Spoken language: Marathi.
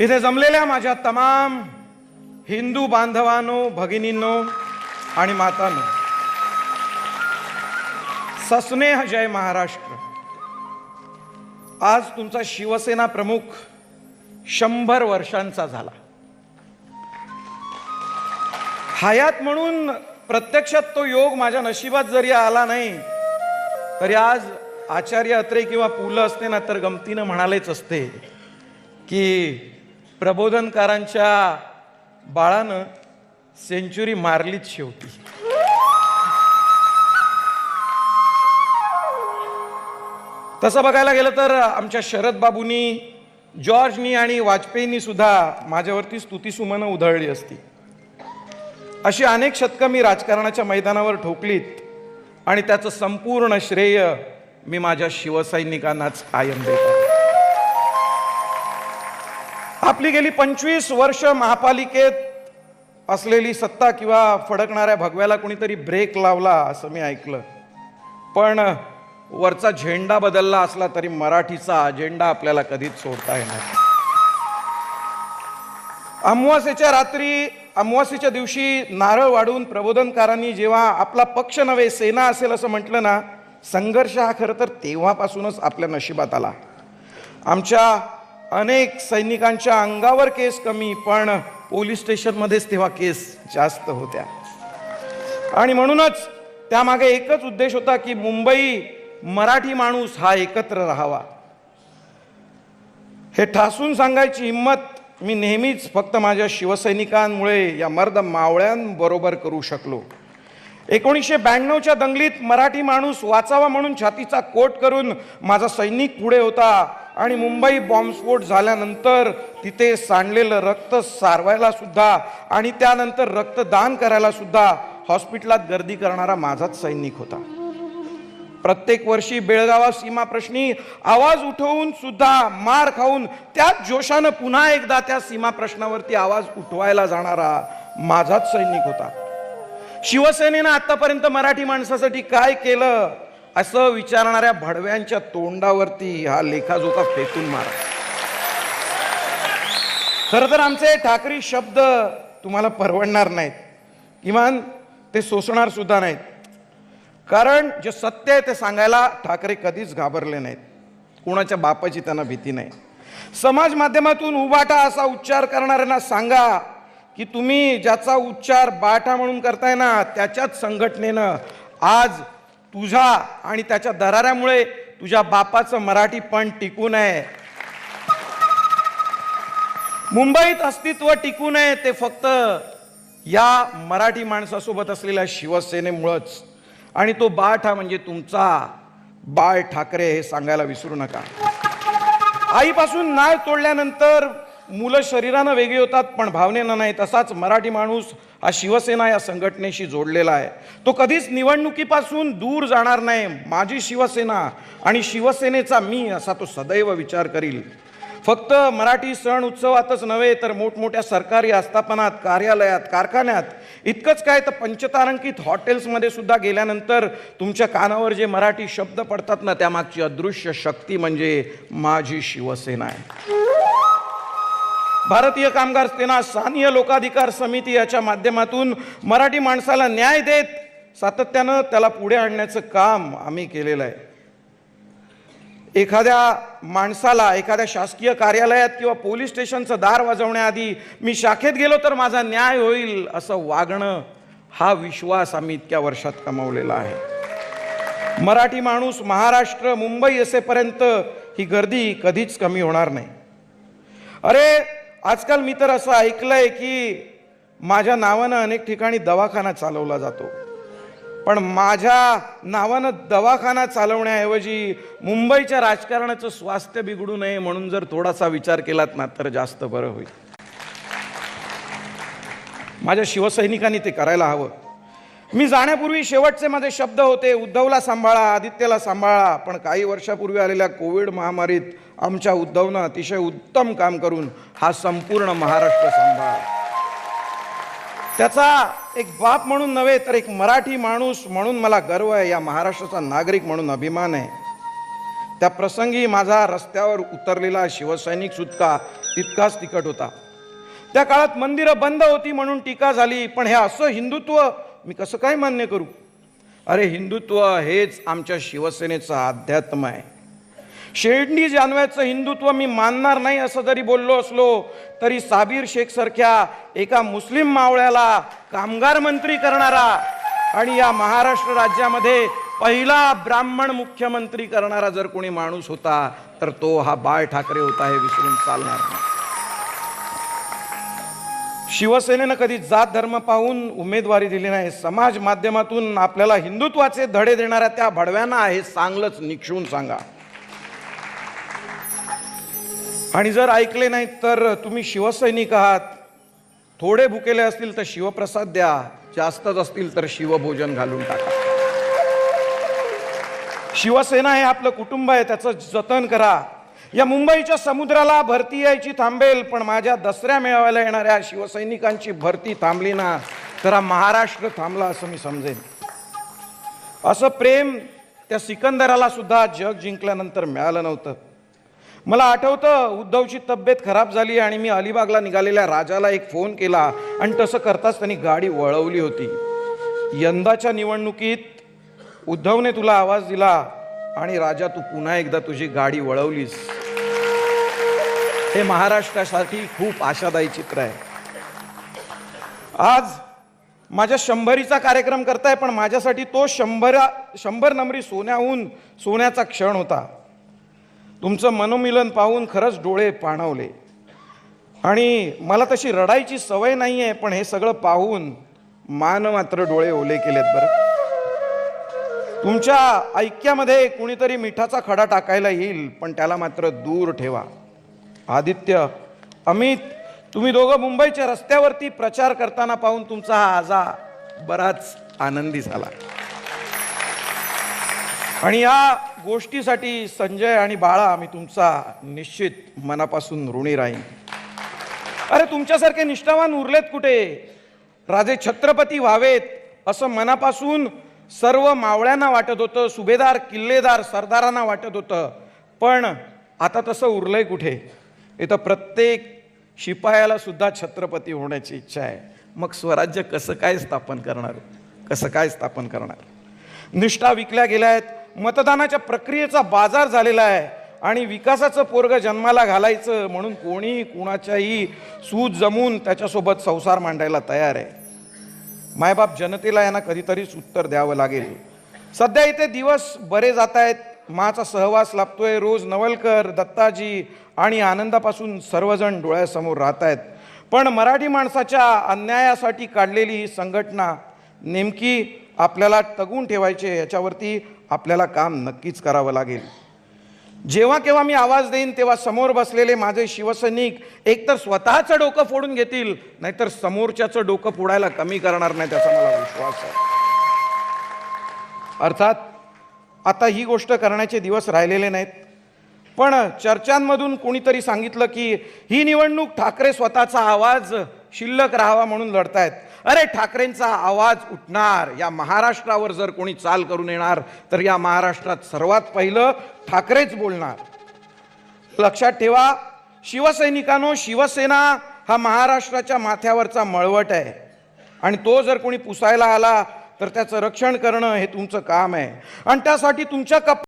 इथे जमलेल्या माझ्या तमाम हिंदू बांधवांनो भगिनींनो आणि मातांनो सस्नेह जय महाराष्ट्र. आज तुमचा शिवसेना प्रमुख शंभर वर्षांचा झाला. हयात म्हणून प्रत्यक्षात तो योग माझ्या नशिबात जरी आला नाही तरी आज आचार्य अत्रे किंवा पु ल असते ना तर गमतीनं म्हणालेच असते की प्रबोधनकारांच्या बाळानं सेंचुरी मारलीच शेवटी. तसं बघायला गेलं तर आमच्या शरद बाबूंनी जॉर्जनी आणि वाजपेयींनी सुद्धा माझ्यावरती स्तुतीसुमनं उधळली असती. अशी अनेक शतकं मी राजकारणाच्या मैदानावर ठोकलीत आणि त्याचं संपूर्ण श्रेय मी माझ्या शिवसैनिकांनाच कायम देतो. आपली गेली पंचवीस वर्ष महापालिकेत असलेली सत्ता किंवा फडकणाऱ्या भगव्याला कोणीतरी ब्रेक लावला असं मी ऐकलं. पण वरचा झेंडा बदलला असला तरी मराठीचा अजेंडा आपल्याला कधीच सोडता येणार अमावास्येच्या रात्री अमावास्येच्या दिवशी नारळ वाढून प्रबोधनकारांनी जेव्हा आपला पक्ष नव्हे सेना असेल असं म्हटलं ना संघर्ष हा खरं तर तेव्हापासूनच आपल्या नशिबात आला. आमच्या अनेक सैनिकांच्या अंगावर केस कमी पण पोलीस स्टेशनमध्येच तेव्हा केस जास्त होत्या. आणि म्हणूनच त्यामागे एकच उद्देश होता की मुंबई मराठी माणूस हा एकत्र राहावा. हे ठासून सांगायची हिंमत मी नेहमीच फक्त माझ्या शिवसैनिकांमुळे या मर्द मावळ्यांबरोबर करू शकलो. एकोणीसशे ब्याण्णवच्या दंगलीत मराठी माणूस वाचावा म्हणून छातीचा कोट करून माझा सैनिक पुढे होता. आणि मुंबई बॉम्बस्फोट झाल्यानंतर तिथे सांडलेलं रक्त सारवायला सुद्धा आणि त्यानंतर रक्तदान करायला सुद्धा हॉस्पिटलात गर्दी करणारा माझाच सैनिक होता. प्रत्येक वर्षी बेळगावा सीमाप्रश्नी आवाज उठवून सुद्धा मार खाऊन त्याच जोशानं पुन्हा एकदा त्या सीमा प्रश्नावरती आवाज उठवायला जाणारा माझाच सैनिक होता. शिवसेनेनं आतापर्यंत मराठी माणसासाठी काय केलं? असं विचारणाऱ्या भडव्यांच्या तोंडावरती हा लेखाजोखा फेकून मारा. खरं तर आमचे ठाकरी शब्द तुम्हाला परवडणार नाहीत. किमान ते सोसणार सुद्धा नाहीत. कारण जे सत्य आहे ते सांगायला ठाकरे कधीच घाबरले नाहीत. कोणाच्या बापाची त्यांना भीती नाही. समाज माध्यमातून उबाटा असा उच्चार करणाऱ्यांना सांगा की तुम्ही ज्याचा उच्चार बाटा म्हणून करताय ना त्याच्याच संघटनेनं आज तुझा आणि त्याच्या दराऱ्यामुळे तुझ्या बापाचं मराठी पण टिकून आहे मुंबईत अस्तित्व टिकू नये ते फक्त या मराठी माणसासोबत असलेल्या शिवसेनेमुळंच. आणि तो बाठ हा म्हणजे तुमचा बाळ ठाकरे हे सांगायला विसरू नका. आईपासून नाळ तोडल्यानंतर मुलं शरीरानं वेगळी होतात पण भावनेनं नाही. तसाच मराठी माणूस हा शिवसेना या संघटनेशी जोडलेला आहे. तो कधीच निवडणुकीपासून दूर जाणार नाही. माझी शिवसेना आणि शिवसेनेचा मी असा तो सदैव विचार करील. फक्त मराठी सण उत्सवातच नव्हे तर मोठमोठ्या सरकारी आस्थापनात कार्यालयात कारखान्यात इतकंच काय तर पंचतारांकित हॉटेल्समध्ये सुद्धा गेल्यानंतर तुमच्या कानावर जे मराठी शब्द पडतात ना त्यामागची अदृश्य शक्ती म्हणजे माझी शिवसेना आहे. भारतीय कामगार सेना स्थानीय लोकाधिकार समिती याच्या माध्यमातून मराठी माणसाला न्याय देत सातत्यानं त्याला पुढे आणण्याचं काम आम्ही केलेलं आहे. एखाद्या माणसाला एखाद्या शासकीय कार्यालयात किंवा पोलीस स्टेशनचं दार वाजवण्याआधी मी शाखेत गेलो तर माझा न्याय होईल असं वागणं हा विश्वास आम्ही इतक्या वर्षात कमावलेला आहे. मराठी माणूस महाराष्ट्र मुंबई असेपर्यंत ही गर्दी कधीच कमी होणार नाही. अरे आजकाल मी तर असं ऐकलंय की माझ्या नावानं अनेक ठिकाणी दवाखाना चालवला जातो. पण माझ्या नावानं दवाखाना चालवण्याऐवजी मुंबईच्या राजकारणाचं स्वास्थ्य बिघडू नये म्हणून जर थोडासा विचार केलात ना तर जास्त बरं होईल. माझ्या शिवसैनिकांनी ते करायला हवं. मी जाण्यापूर्वी शेवटचे माझे शब्द होते उद्धवला सांभाळा आदित्यला सांभाळा पण काही वर्षापूर्वी आलेल्या कोविड महामारीत आमच्या उद्धवनं अतिशय उत्तम काम करून हा संपूर्ण महाराष्ट्र सांभाळ त्याचा एक बाप म्हणून नव्हे तर एक मराठी माणूस म्हणून मला गर्व आहे. या महाराष्ट्राचा नागरिक म्हणून अभिमान आहे. त्या प्रसंगी माझा रस्त्यावर उतरलेला शिवसैनिक सुद्धा तितकाच तिखट होता. त्या काळात मंदिरं बंद होती म्हणून टीका झाली पण हे असं हिंदुत्व मी कसं काय मान्य करू? अरे हिंदुत्व हेच आमच्या शिवसेनेचं अध्यात्म आहे. शेडणी जानव्याचं हिंदुत्व मी मानणार नाही असं जरी बोललो असलो तरी साबीर शेखसारख्या एका मुस्लिम मावळ्याला कामगार मंत्री करणारा आणि या महाराष्ट्र राज्यामध्ये पहिला ब्राह्मण मुख्यमंत्री करणारा जर कोणी माणूस होता तर तो हा बाळ ठाकरे होता हे विसरून चालणार नाही. शिवसेनेनं कधी जात धर्म पाहून उमेदवारी दिली नाही समाज माध्यमातून आपल्याला हिंदुत्वाचे धडे देणाऱ्या त्या भडव्यांना हे चांगलंच निक्षून सांगा. आणि जर ऐकले नाहीत तर तुम्ही शिवसैनिक आहात. थोडे भुकेले असतील तर शिवप्रसाद द्या. जास्तच असतील तर शिवभोजन घालून टाका. शिवसेना हे आपलं कुटुंब आहे त्याचं जतन करा. या मुंबईच्या समुद्राला भरती यायची थांबेल पण माझ्या दसऱ्या मेळाव्याला येणाऱ्या शिवसैनिकांची भरती थांबली ना तर हा महाराष्ट्र थांबला असं मी समजेन. असं प्रेम त्या सिकंदराला सुद्धा जग जिंकल्यानंतर मिळालं नव्हतं. मला आठवतं उद्धवची तब्येत खराब झाली आणि मी अलिबागला निघालेल्या राजाला एक फोन केला आणि तसं करताच त्यांनी गाडी वळवली होती. यंदाच्या निवडणुकीत उद्धवने तुला आवाज दिला आणि राजा तू पुन्हा एकदा तुझी गाडी वळवलीस. हे महाराष्ट्रासाठी खूप आशादायी चित्र आहे. आज माझ्या शंभरीचा कार्यक्रम करताय पण माझ्यासाठी तो शंभरा शंभर नंबरी सोन्याहून सोन्याचा क्षण होता. तुमचं मनोमिलन पाहून खरंच डोळे पाणवले. आणि मला तशी रडायची सवय नाही आहे पण हे सगळं पाहून मान मात्र डोळे ओले केलेत बरं. तुमच्या ऐक्यामध्ये कुणीतरी मिठाचा खडा टाकायला येईल पण त्याला मात्र दूर ठेवा. आदित्य अमित तुम्ही दोघं मुंबईच्या रस्त्यावरती प्रचार करताना पाहून तुमचा हा आजा बराच आनंदी झाला. आणि या गोष्टीसाठी संजय आणि बाळा मी तुमचा निश्चित मनापासून ऋणी राहीन. अरे तुमच्यासारखे निष्ठावान उरलेत कुठे? राजे छत्रपती व्हावेत असं मनापासून सर्व मावळ्यांना वाटत होतं सुभेदार किल्लेदार सरदारांना वाटत होतं. पण आता तसं उरलंय कुठे? इथं प्रत्येक शिपायाला सुद्धा छत्रपती होण्याची इच्छा आहे. मग स्वराज्य कसं काय स्थापन करणार? कसं काय स्थापन करणार? निष्ठा विकल्या गेल्या आहेत. मतदानाच्या प्रक्रियेचा बाजार झालेला आहे. आणि विकासाचं पोरग जन्माला घालायचं म्हणून कोणी कुणाच्याही सूज जमून त्याच्यासोबत संसार मांडायला तयार आहे. मायबाप जनतेला यांना कधीतरीच उत्तर द्यावं लागेल. सध्या इथे दिवस बरे जात आहेत. माचा सहवास लाभतोय. रोज नवलकर दत्ताजी आणि आनंदापासून सर्वजण डोळ्यासमोर राहत आहेत. पण मराठी माणसाच्या अन्यायासाठी काढलेली ही संघटना नेमकी आपल्याला टगून ठेवायचे याच्यावरती आपल्याला काम नक्कीच करावं लागेल. जेव्हा केव्हा मी आवाज देईन तेव्हा समोर बसलेले माझे शिवसैनिक एकतर स्वतःचं डोकं फोडून घेतील नाहीतर समोरच्याचं डोकं फोडायला कमी करणार नाही त्याचा मला विश्वास आहे. अर्थात आता ही गोष्ट करण्याचे दिवस राहिलेले नाहीत. पण चर्चांमधून कोणीतरी सांगितलं की ही निवडणूक ठाकरे स्वतःचा आवाज शिल्लक राहावा म्हणून लढतायत. अरे ठाकरेंचा आवाज उठणार या महाराष्ट्रावर जर कोणी चाल करून येणार तर या महाराष्ट्रात सर्वात पहिलं ठाकरेच बोलणार. लक्षात ठेवा शिवसैनिकांनो शिवसेना हा महाराष्ट्राच्या माथ्यावरचा मळवट आहे. आणि तो जर कोणी पुसायला आला तर त्याचं रक्षण करणं हे तुमचं काम आहे. आणि त्यासाठी तुमच्या कप